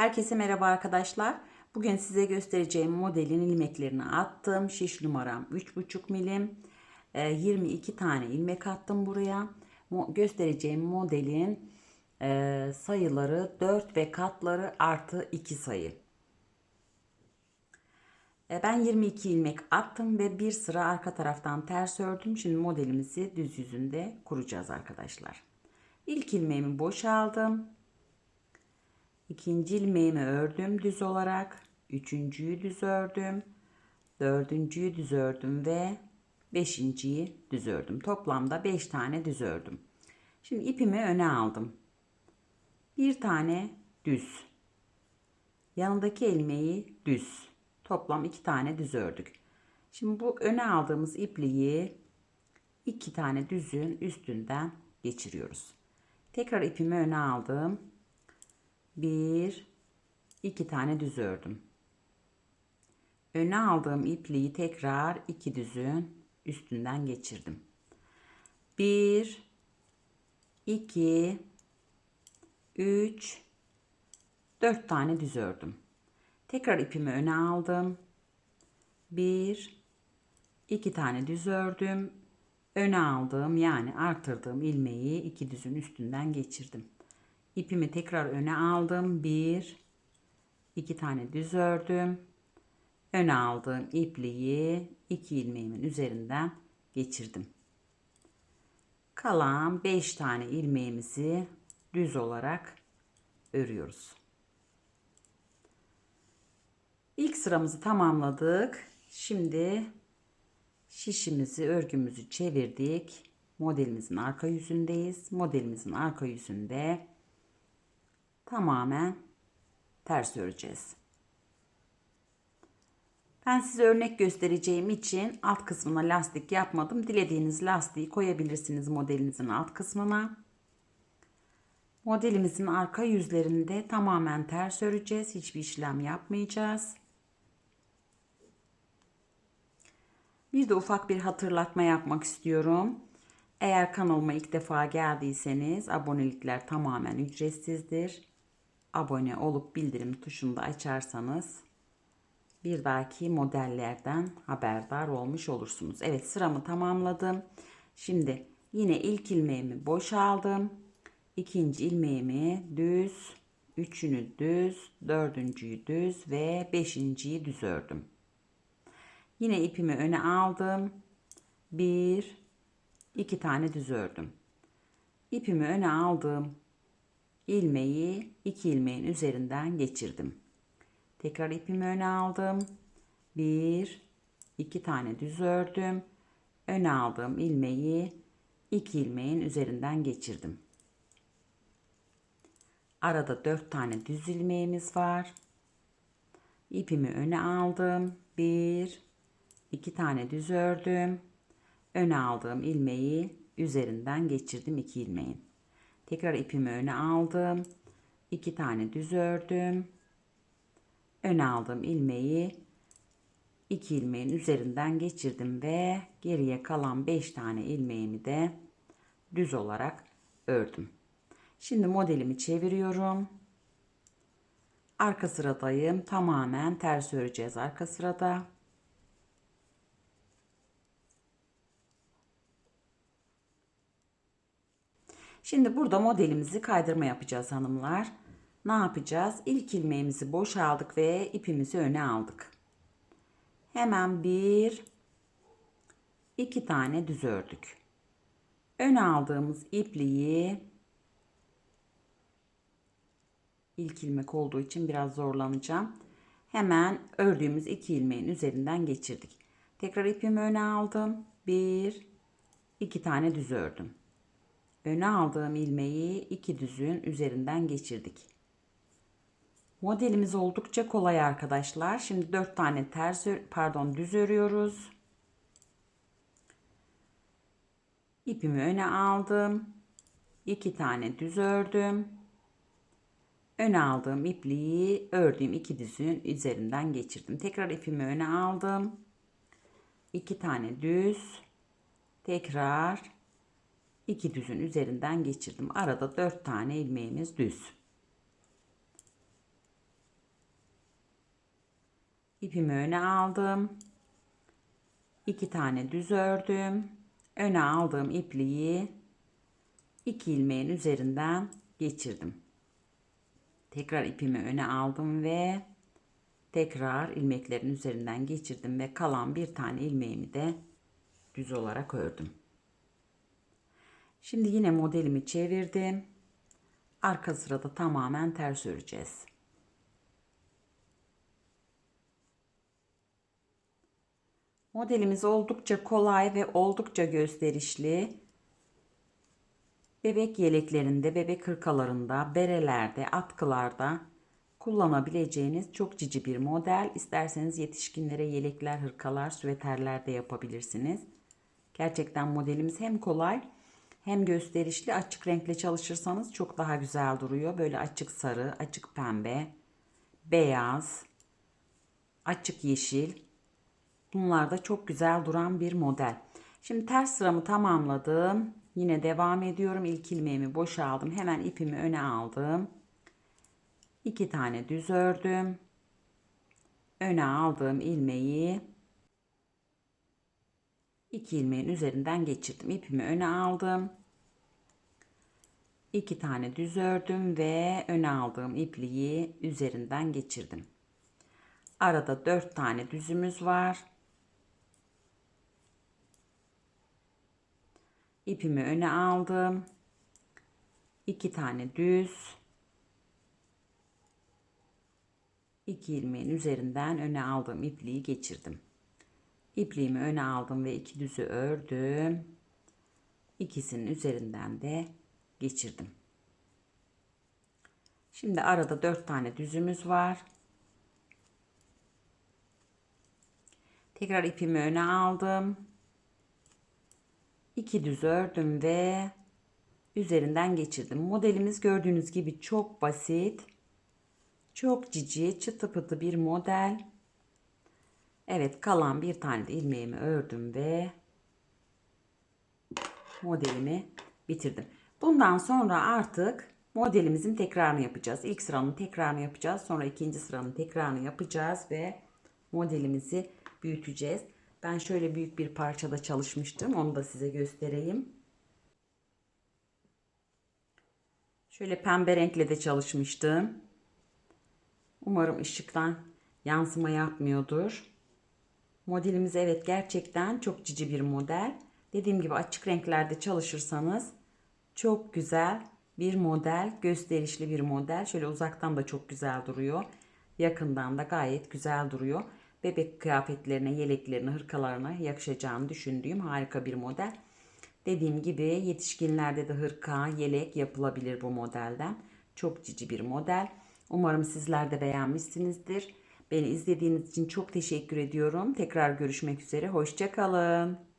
Herkese merhaba arkadaşlar. Bugün size göstereceğim modelin ilmeklerini attım. Şiş numaram 3,5 milim. Ee, 22 tane ilmek attım buraya. Göstereceğim modelin e, sayıları 4 ve katları artı 2 sayı. E, Ben 22 ilmek attım ve bir sıra arka taraftan ters ördüm. Şimdi modelimizi düz yüzünde kuracağız arkadaşlar. İlk ilmeğimi boşaldım. İkinci ilmeğimi ördüm düz olarak. Üçüncüyü düz ördüm. Dördüncüyü düz ördüm ve beşinciyi düz ördüm. Toplamda beş tane düz ördüm. Şimdi ipimi öne aldım. Bir tane düz. Yanındaki ilmeği düz. Toplam iki tane düz ördük. Şimdi bu öne aldığımız ipliği iki tane düzün üstünden geçiriyoruz. Tekrar ipimi öne aldım. Bir, iki tane düz ördüm. Öne aldığım ipliği tekrar iki düzün üstünden geçirdim. Bir, iki, üç, dört tane düz ördüm. Tekrar ipimi öne aldım. Bir, iki tane düz ördüm. Öne aldığım yani artırdığım ilmeği iki düzün üstünden geçirdim. İpimi tekrar öne aldım. Bir, iki tane düz ördüm. Öne aldığım ipliği iki ilmeğimin üzerinden geçirdim. Kalan 5 tane ilmeğimizi düz olarak örüyoruz. İlk sıramızı tamamladık. Şimdi şişimizi, örgümüzü çevirdik. Modelimizin arka yüzündeyiz. Modelimizin arka yüzünde tamamen ters öreceğiz. Ben size örnek göstereceğim için alt kısmına lastik yapmadım. Dilediğiniz lastiği koyabilirsiniz modelinizin alt kısmına. Modelimizin arka yüzlerinde tamamen ters öreceğiz. Hiçbir işlem yapmayacağız. Bir de ufak bir hatırlatma yapmak istiyorum. Eğer kanalıma ilk defa geldiyseniz abonelikler tamamen ücretsizdir. Abone olup bildirim tuşunu da açarsanız bir dahaki modellerden haberdar olmuş olursunuz. Evet sıramı tamamladım. Şimdi yine ilk ilmeğimi boşaldım. İkinci ilmeğimi düz, üçünü düz, dördüncüyü düz ve beşinciyi düz ördüm. Yine ipimi öne aldım. Bir, iki tane düz ördüm. İpimi öne aldım. İlmeği iki ilmeğin üzerinden geçirdim. Tekrar ipimi öne aldım. Bir, iki tane düz ördüm. Öne aldığım ilmeği iki ilmeğin üzerinden geçirdim. Arada dört tane düz ilmeğimiz var. İpimi öne aldım. Bir, iki tane düz ördüm. Öne aldığım ilmeği üzerinden geçirdim iki ilmeğin. Tekrar ipimi öne aldım. iki tane düz ördüm. Öne aldığım ilmeği iki ilmeğin üzerinden geçirdim ve geriye kalan 5 tane ilmeğimi de düz olarak ördüm. Şimdi modelimi çeviriyorum. Arka sıradayım. Tamamen ters öreceğiz arka sırada. Şimdi burada modelimizi kaydırma yapacağız hanımlar. Ne yapacağız? İlk ilmeğimizi boşaldık ve ipimizi öne aldık. Hemen bir, iki tane düz ördük. Öne aldığımız ipliği ilk ilmek olduğu için biraz zorlanacağım. Hemen ördüğümüz iki ilmeğin üzerinden geçirdik. Tekrar ipimi öne aldım. Bir, iki tane düz ördüm. Öne aldığım ilmeği iki düzün üzerinden geçirdik. Modelimiz oldukça kolay arkadaşlar. Şimdi 4 tane ters pardon düz örüyoruz. İpimi öne aldım. 2 tane düz ördüm. Öne aldığım ipliği ördüğüm iki düzün üzerinden geçirdim. Tekrar ipimi öne aldım. 2 tane düz. Tekrar iki düzün üzerinden geçirdim. Arada 4 tane ilmeğimiz düz. İpimi öne aldım. İki tane düz ördüm. Öne aldığım ipliği iki ilmeğin üzerinden geçirdim. Tekrar ipimi öne aldım ve tekrar ilmeklerin üzerinden geçirdim ve kalan bir tane ilmeğimi de düz olarak ördüm. Şimdi yine modelimi çevirdim. Arka sırada tamamen ters öreceğiz. Modelimiz oldukça kolay ve oldukça gösterişli. Bebek yeleklerinde, bebek hırkalarında, berelerde, atkılarda kullanabileceğiniz çok cici bir model. İsterseniz yetişkinlere yelekler, hırkalar, süveterler de yapabilirsiniz. Gerçekten modelimiz hem kolay hem gösterişli açık renkle çalışırsanız çok daha güzel duruyor. Böyle açık sarı, açık pembe, beyaz, açık yeşil. Bunlar da çok güzel duran bir model. Şimdi ters sıramı tamamladım. Yine devam ediyorum. İlk ilmeğimi boşaldım. Hemen ipimi öne aldım. 2 tane düz ördüm. Öne aldığım ilmeği 2 ilmeğin üzerinden geçirdim. İpimi öne aldım. 2 tane düz ördüm ve öne aldığım ipliği üzerinden geçirdim. Arada 4 tane düzümüz var. İpimi öne aldım. 2 tane düz 2 ilmeğin üzerinden öne aldığım ipliği geçirdim. İpliğimi öne aldım ve iki düzü ördüm. İkisinin üzerinden de geçirdim. Şimdi arada 4 tane düzümüz var. Tekrar ipimi öne aldım. 2 düz ördüm ve üzerinden geçirdim. Modelimiz gördüğünüz gibi çok basit. Çok cici, çıtı pıtı bir model. Evet kalan bir tane de ilmeğimi ördüm ve modelimi bitirdim. Bundan sonra artık modelimizin tekrarını yapacağız. İlk sıranın tekrarını yapacağız. Sonra ikinci sıranın tekrarını yapacağız ve modelimizi büyüteceğiz. Ben şöyle büyük bir parçada çalışmıştım. Onu da size göstereyim. Şöyle pembe renkle de çalışmıştım. Umarım ışıktan yansıma yapmıyordur. Modelimiz evet gerçekten çok cici bir model. Dediğim gibi açık renklerde çalışırsanız çok güzel bir model, gösterişli bir model. Şöyle uzaktan da çok güzel duruyor. Yakından da gayet güzel duruyor. Bebek kıyafetlerine, yeleklerine, hırkalarına yakışacağını düşündüğüm harika bir model. Dediğim gibi yetişkinlerde de hırka, yelek yapılabilir bu modelden. Çok cici bir model. Umarım sizler de beğenmişsinizdir. Beni izlediğiniz için çok teşekkür ediyorum. Tekrar görüşmek üzere. Hoşçakalın.